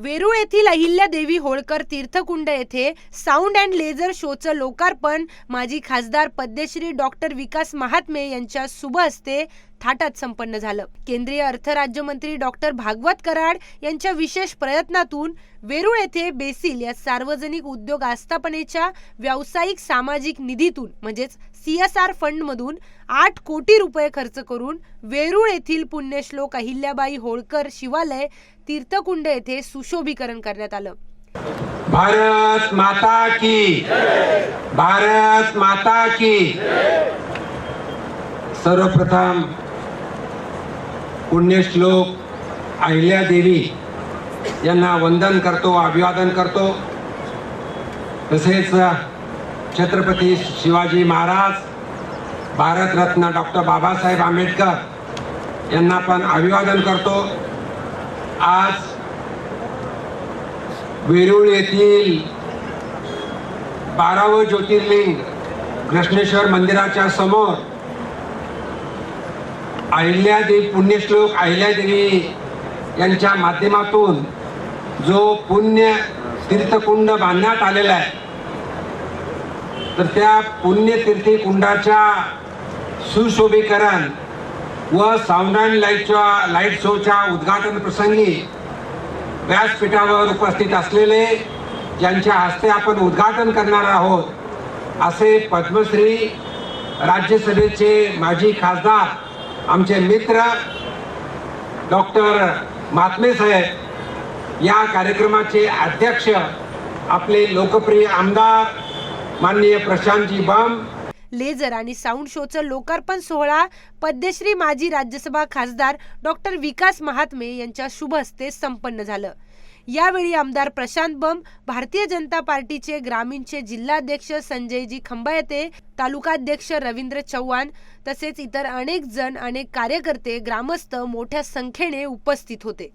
वेरूळ येथील अहिल्या देवी होळकर तीर्थकुंड येथे साऊंड अँड लेझर शोचं लोकार्पण माजी खासदार पद्मश्री डॉक्टर विकास महात्मे यांच्या शुभ हस्ते थाटात संपन्न झालं. केंद्रीय अर्थ राज्यमंत्री डॉक्टर भागवत कराड यांच्या विशेष प्रयत्नातून वेरूळ येथे बेसिल या सार्वजनिक उद्योग आस्थापनेच्या व्यावसायिक सामाजिक निधीतून म्हणजेच सी एस आर फंड मधून आठ कोटी रुपये खर्च करून वेरूळ येथील पुण्यश्लोक अहिल्याबाई होळकर शिवालय तीर्थकुंड येथे सुशोभीकरण करण्यात आलं. भारत माता की भारत माता की सर्वप्रथम पुण्यश्लोक अहिल्यादेवी यांना वंदन करतो अभिवादन करतो. तसेच छत्रपती शिवाजी महाराज भारतरत्न डॉक्टर बाबासाहेब आंबेडकर यांना पण अभिवादन करतो. आज वेरूळ येथील बारावं ज्योतिर्लिंग कृष्णेश्वर मंदिराच्या समोर अहिल्यादेवी पुण्यश्लोक अहिल्यादेवी यांच्या माध्यमातून जो पुण्य तीर्थकुंड बांधण्यात आलेला आहे तर त्या पुण्यतीर्थी कुंडाच्या सुशोभीकरण व सावधान लाईटच्या लाइट शोच्या उद्घाटन प्रसंगी व्यासपीठावर उपस्थित असलेले ज्यांच्या हस्ते आपण उद्घाटन करणार आहोत असे पद्मश्री राज्यसभेचे माजी खासदार आमचे मित्र डॉक्टर महात्मे साहेब या कार्यक्रमाचे अध्यक्ष आपले लोकप्रिय आमदार माननीय प्रशांतजी बम लेझर आणि साऊंड शोचं लोकार्पण सोहळा पद्मश्री माजी राज्यसभा खासदार डॉक्टर विकास महात्मे यांच्या शुभ हस्ते संपन्न झालं. यावेळी आमदार प्रशांत बम भारतीय जनता पार्टीचे ग्रामीणचे जिल्हाध्यक्ष संजयजी खंबायते तालुकाध्यक्ष रवींद्र चव्हाण तसेच इतर अनेक जण अनेक कार्यकर्ते ग्रामस्थ मोठ्या संख्येने उपस्थित होते.